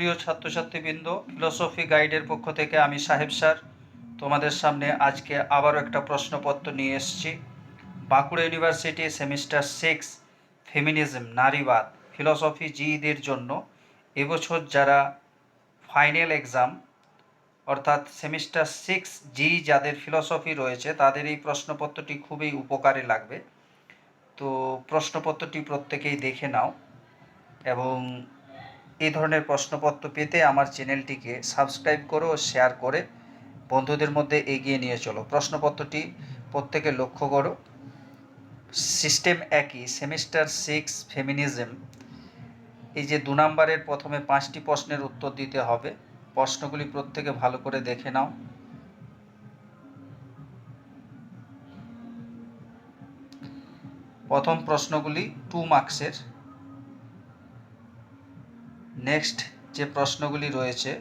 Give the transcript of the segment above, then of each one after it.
সুপ্রিয় ছাত্রছাত্রীবৃন্দ ফিলোসফি গাইডের পক্ষ থেকে আমি সাহেব স্যার তোমাদের সামনে আজকে আবারও একটা প্রশ্নপত্র নিয়ে এসেছি। Bankura university semester six feminism নারীবাদ philosophy জিইদের জন্য এবছর যারা ফাইনাল এক্সাম অর্থাৎ সেমিস্টার সিক্স জি যাদের ফিলোসফি রয়েছে, তাদের এই প্রশ্নপত্রটি খুবই উপকারে লাগবে। তো প্রশ্নপত্রটি প্রত্যেকেই দেখে নাও এবং এই ধরনের প্রশ্নপত্র পেতে আমার চ্যানেলটিকে সাবস্ক্রাইব করো ও শেয়ার করে বন্ধুদের মধ্যে এগিয়ে নিয়ে চলো। প্রশ্নপত্রটি প্রত্যেকে লক্ষ্য করো। সিস্টেম একই, সেমিস্টার সিক্স, ফেমিনিজম। এই যে দু নম্বরের প্রথমে পাঁচটি প্রশ্নের উত্তর দিতে হবে। প্রশ্নগুলি প্রত্যেকে ভালো করে দেখে নাও। প্রথম প্রশ্নগুলি টু মার্কসের নেক্সট যে প্রশ্নগুলি রয়েছে,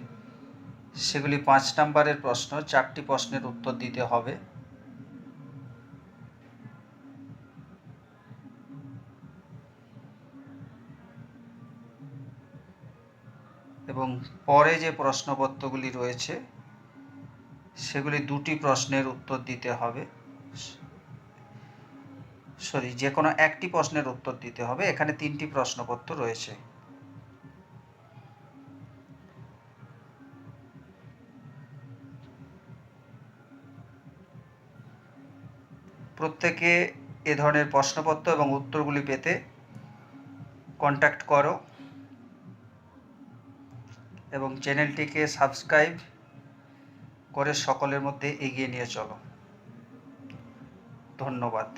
সেগুলি পাঁচ নম্বরের প্রশ্ন, চারটি প্রশ্নের উত্তর দিতে হবে। এবং পরে যে প্রশ্নপত্রগুলি রয়েছে, সেগুলি দুটি প্রশ্নের উত্তর দিতে হবে। সরি যে কোনো একটি প্রশ্নের উত্তর দিতে হবে। এখানে তিনটি প্রশ্নপত্র রয়েছে। প্রত্যেকে এ ধরনের প্রশ্নপত্র এবং উত্তরগুলি পেতে কন্ট্যাক্ট করো এবং চ্যানেলটিকে সাবস্ক্রাইব করে সকলের মধ্যে এগিয়ে নিয়ে চলো। ধন্যবাদ।